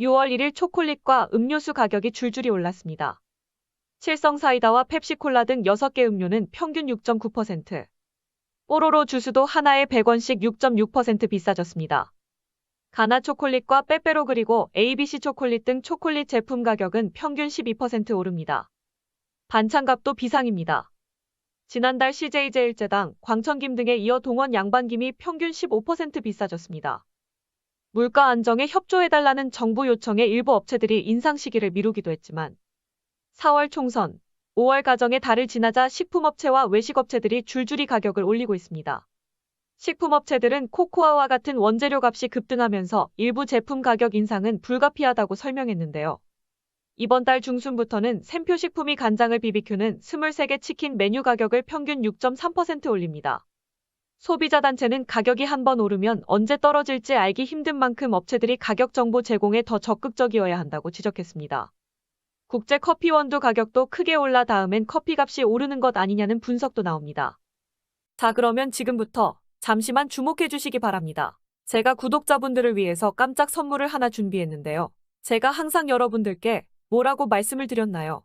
6월 1일 초콜릿과 음료수 가격이 줄줄이 올랐습니다. 칠성 사이다와 펩시콜라 등 6개 음료는 평균 6.9%, 뽀로로 주스도 하나에 100원씩 6.6% 비싸졌습니다. 가나 초콜릿과 빼빼로 그리고 ABC 초콜릿 등 초콜릿 제품 가격은 평균 12% 오릅니다. 반찬값도 비상입니다. 지난달 CJ제일제당, 광천김 등에 이어 동원 양반김이 평균 15% 비싸졌습니다. 물가 안정에 협조해달라는 정부 요청에 일부 업체들이 인상 시기를 미루기도 했지만 4월 총선, 5월 가정의 달을 지나자 식품업체와 외식업체들이 줄줄이 가격을 올리고 있습니다. 식품업체들은 코코아와 같은 원재료 값이 급등하면서 일부 제품 가격 인상은 불가피하다고 설명했는데요. 이번 달 중순부터는 샘표 식품이 간장을 BBQ는 23개 치킨 메뉴 가격을 평균 6.3% 올립니다. 소비자 단체는 가격이 한번 오르면 언제 떨어질지 알기 힘든 만큼 업체들이 가격 정보 제공에 더 적극적이어야 한다고 지적했습니다. 국제 커피 원두 가격도 크게 올라 다음엔 커피 값이 오르는 것 아니냐는 분석도 나옵니다. 자, 그러면 지금부터 잠시만 주목해 주시기 바랍니다. 제가 구독자분들을 위해서 깜짝 선물을 하나 준비했는데요. 제가 항상 여러분들께 뭐라고 말씀을 드렸나요?